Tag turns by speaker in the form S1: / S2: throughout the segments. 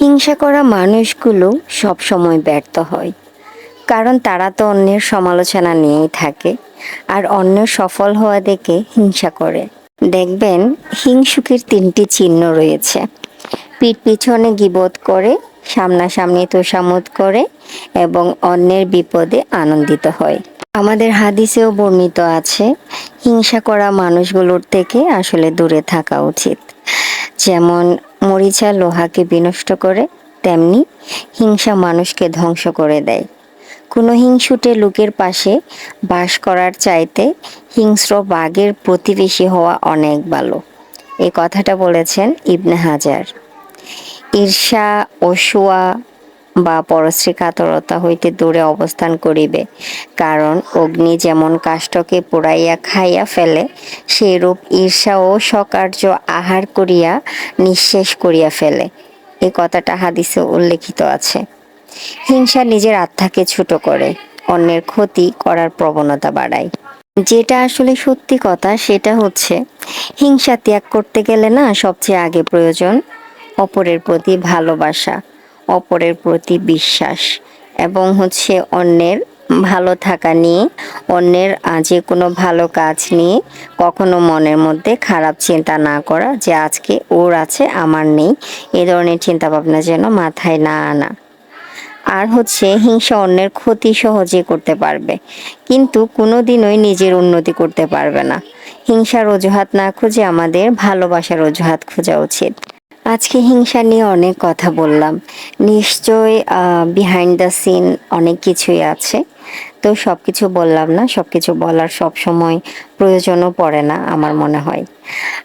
S1: হিংসা করা মানুষগুলো সব সময় ব্যর্থ হয়। কারণ তারা তো অন্যের সমালোচনা নিয়েই থাকে আর অন্য সফল হওয়া দেখে হিংসা করে। দেখবেন হিংসুকের তিনটি চিহ্ন রয়েছে। পিঠ পিছনে গিবোধ করে, সামনাসামনি তোষামত করে এবং অন্যের বিপদে আনন্দিত হয়। আমাদের হাদিসেও বর্ণিত আছে, হিংসা করা মানুষগুলোর থেকে আসলে দূরে থাকা উচিত। যেমন মরিচা লোহাকে বিনষ্ট করে, তেমনি হিংসা মানুষকে ধ্বংস করে দেয়। কোনো হিংসুটে লোকের পাশে বাস করার চাইতে হিংস্র বাঘের প্রতিবেশী হওয়া অনেক ভালো। এই কথাটা বলেছেন ইবনে হাজার। ঈর্ষা, অসুয়া বা পরশ্রী কাতরতা হইতে দূরে অবস্থান করিবে। কারণ অগ্নি যেমন কাষ্ঠকে পোড়াইয়া খাইয়া ফেলে সেইরূপ ঈর্ষা ও সকার্য আহার করিয়া নিঃশেষ করিয়া ফেলে। এই কথাটা হাদিসে উল্লেখিত আছে। হিংসা নিজের আত্মাকে ছোট করে, অন্যের ক্ষতি করার প্রবণতা বাড়ায়। যেটা আসলে সত্যি কথা, সেটা হচ্ছে, হিংসা ত্যাগ করতে গেলে না সবচেয়ে আগে প্রয়োজন অপরের প্রতি ভালোবাসা। অপরের প্রতি বিশ্বাস এবং হচ্ছে অন্যের ভালো থাকা নিয়ে, অন্যের যে কোনো ভালো কাজ নিয়ে কখনো মনের মধ্যে খারাপ চিন্তা না করা যে আজকে ওর আছে, আমার নেই। এ ধরনের চিন্তা ভাবনা যেন মাথায় না আনা। আর হচ্ছে হিংসা অন্যের ক্ষতি সহজে করতে পারবে, কিন্তু কোনোদিনই নিজের উন্নতি করতে পারবে না। হিংসার অজুহাত না খুঁজে আমাদের ভালোবাসার অজুহাত খোঁজা উচিত। আজকে হিংসা নিয়ে অনেক কথা বললাম। নিশ্চয় বিহাইন্ড দ্য সিন অনেক কিছুই আছে। তো সব কিছু বললাম না সব কিছু বলার সব সময় প্রয়োজনও পড়ে না আমার মনে হয়।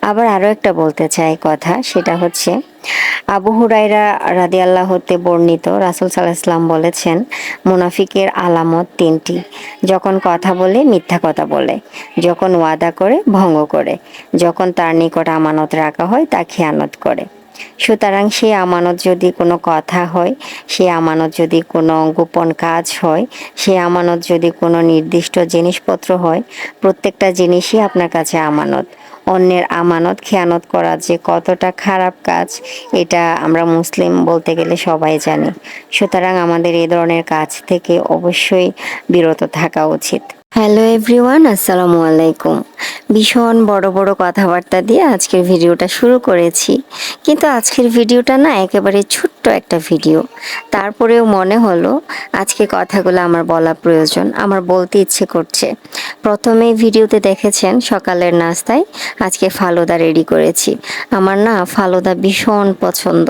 S1: আবার আরও একটা বলতে চাই কথা, সেটা হচ্ছে, আবু হুরাইরা রাদি আল্লাহ হতে বর্ণিত, রাসুল সাল্লাহ ইসলাম বলেছেন, মুনাফিকের আলামত তিনটি। যখন কথা বলে, মিথ্যা কথা বলে। যখন ওয়াদা করে, ভঙ্গ করে। যখন তার নিকট আমানত রাখা হয়, তা খেয়ানত করে। সুতরাং সেই আমানত যদি কোনো কথা হয়, সে আমানত যদি কোনো গোপন কাজ হয়, সে আমানত যদি কোনো নির্দিষ্ট জিনিসপত্র হয়, প্রত্যেকটা জিনিসই আপনার কাছে আমানত। অন্যের আমানত খেয়ানত করা যে কতটা খারাপ কাজ, এটা আমরা মুসলিম বলতে গেলে সবাই জানি। সুতরাং আমাদের এই ধরনের কাজ থেকে অবশ্যই বিরত থাকা উচিত। হ্যালো এভরিওয়ান আসসালামু আলাইকুম। ভীষণ বড় বড় কথাবার্তা দিয়ে আজকের ভিডিওটা শুরু করেছি। কিন্তু আজকের ভিডিওটা না একেবারে ছোট্ট একটা ভিডিও। তারপরেও মনে হলো আজকে কথাগুলো আমার বলা প্রয়োজন, আমার বলতে ইচ্ছে করছে। প্রথমে ভিডিওতে দেখেছেন সকালের নাস্তায় আজকে ফালুদা রেডি করেছি। আমার না ফালুদা ভীষণ পছন্দ।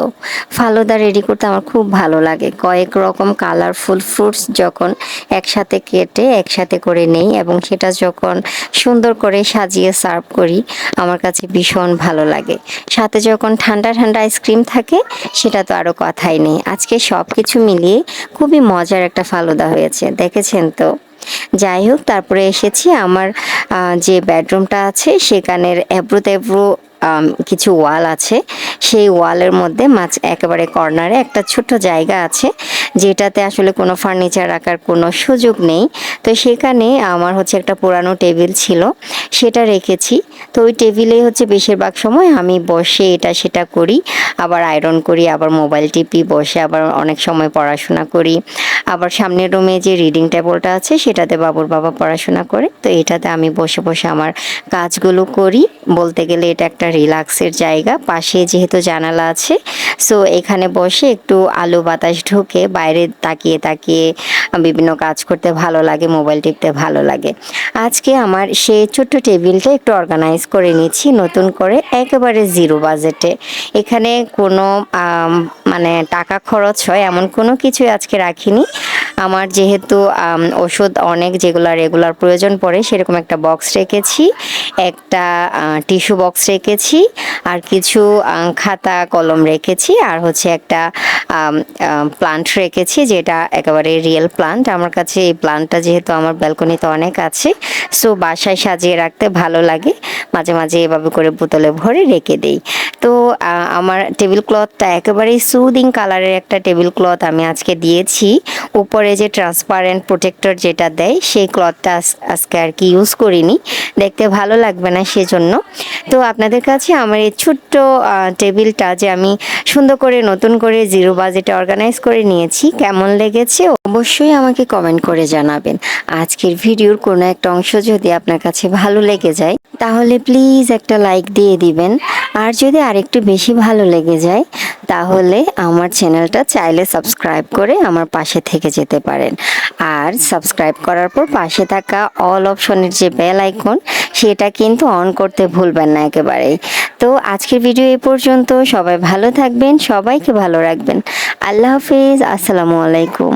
S1: ফালুদা রেডি করতে আমার খুব ভালো লাগে। কয়েক রকম কালারফুল ফ্রুটস যখন একসাথে কেটে, একসাথে করে নেই এবং সেটা যখন সুন্দর করে সাজিয়ে সার্ভ করি আমার কাছে ভীষণ ভালো লাগে। সাথে যখন ঠান্ডা ঠান্ডা আইসক্রিম থাকে সেটা তো আরও কথাই নেই। আজকে সব কিছু মিলিয়ে খুবই মজার একটা ফালুদা হয়েছে দেখেছেন তো? যাই হোক তারপরে এসেছি আমার যে বেডরুমটা আছে সেখানের এবড়ো তেবড়ো আম, কিছু ওয়াল আছে। সেই ওয়ালের মধ্যে মাছ একেবারে কর্নারে একটা ছোট্ট জায়গা আছে। যেটাতে আসলে কোনো ফার্নিচার রাখার কোনো সুযোগ নেই। তো সেখানে আমার হচ্ছে একটা পুরানো টেবিল ছিল, সেটা রেখেছি। তো ওই টেবিলেই হচ্ছে বেশিরভাগ সময় আমি বসে এটা সেটা করি, আবার আয়রন করি, আবার মোবাইল টিপি, বসে আবার অনেক সময় পড়াশোনা করি। আবার সামনের রুমে যে রিডিং টেবিলটা আছে, সেটাতে বাবুর বাবা পড়াশোনা করে। তো এটাতে আমি বসে বসে আমার কাজগুলো করি। বলতে গেলে এটা একটা রিল্যাক্সের জায়গা। পাশে যেহেতু জানালা আছে সো এখানে বসে একটু আলো বাতাস ঢুকে বাইরে তাকিয়ে তাকিয়ে বিভিন্ন কাজ করতে ভালো লাগে, মোবাইল টিপতে ভালো লাগে। আজকে আমার সেই ছোট্ট টেবিলটা একটু অর্গানাইজ করে নিচ্ছি, নতুন করে একেবারে জিরো বাজেটে এখানে কোনো মানে টাকা খরচ হয় এমন কোনো কিছুই আজকে রাখিনি। আমার যেহেতু ওষুধ অনেক যেগুলো রেগুলার প্রয়োজন পড়ে, সেরকম একটা বক্স রেখেছি, একটা টিস্যু বক্স রেখেছি, আর কিছু খাতা কলম রেখেছি, আর হচ্ছে একটা প্লান্ট রেখেছি যেটা একেবারে রিয়েল প্লান্ট আমার কাছে এই প্লান্টটা যেহেতু আমার ব্যালকনিতে অনেক আছে সো বাসায় সাজিয়ে রাখতে ভালো লাগে। মাঝে মাঝে এভাবে করে বোতলে ভরে রেখে দেই। তো আমার টেবিল ক্লথটা একেবারেই সুদিং কালারের একটা টেবিল ক্লথ আমি আজকে দিয়েছি। উপরে যে ট্রান্সপারেন্ট প্রোটেক্টর যেটা দেয়, সেই ক্লথটা আজকে আর কি ইউজ করিনি। দেখতে ভালো লাগবে না সেজন্য। তো, আপনাদের কাছে আমার এই ছোট্ট টেবিলটা যে আমি সুন্দর করে নতুন করে জিরো বাজেটে অর্গানাইজ করে নিয়েছি কেমন লেগেছে, অবশ্যই আমাকে কমেন্ট করে জানাবেন। আজকের ভিডিওর কোনো একটা অংশ যদি আপনার কাছে ভালো লেগে যায়, তাহলে প্লিজ একটা লাইক দিয়ে দিবেন। আর যদি আরেকটু বেশি ভালো লেগে যায়, তাহলে আমার চ্যানেলটা চাইলে সাবস্ক্রাইব করে আমার পাশে থেকে যেতে পারেন। আর সাবস্ক্রাইব করার পর পাশে থাকা অল অপশনের যে বেল আইকন, সেটা কিন্তু অন করতে ভুলবেন না একেবারেই। তো আজকের ভিডিও এই পর্যন্ত। সবাই ভালো থাকবেন, সবাইকে ভালো রাখবেন। আল্লাহ হাফিজ, আসসালামু আলাইকুম।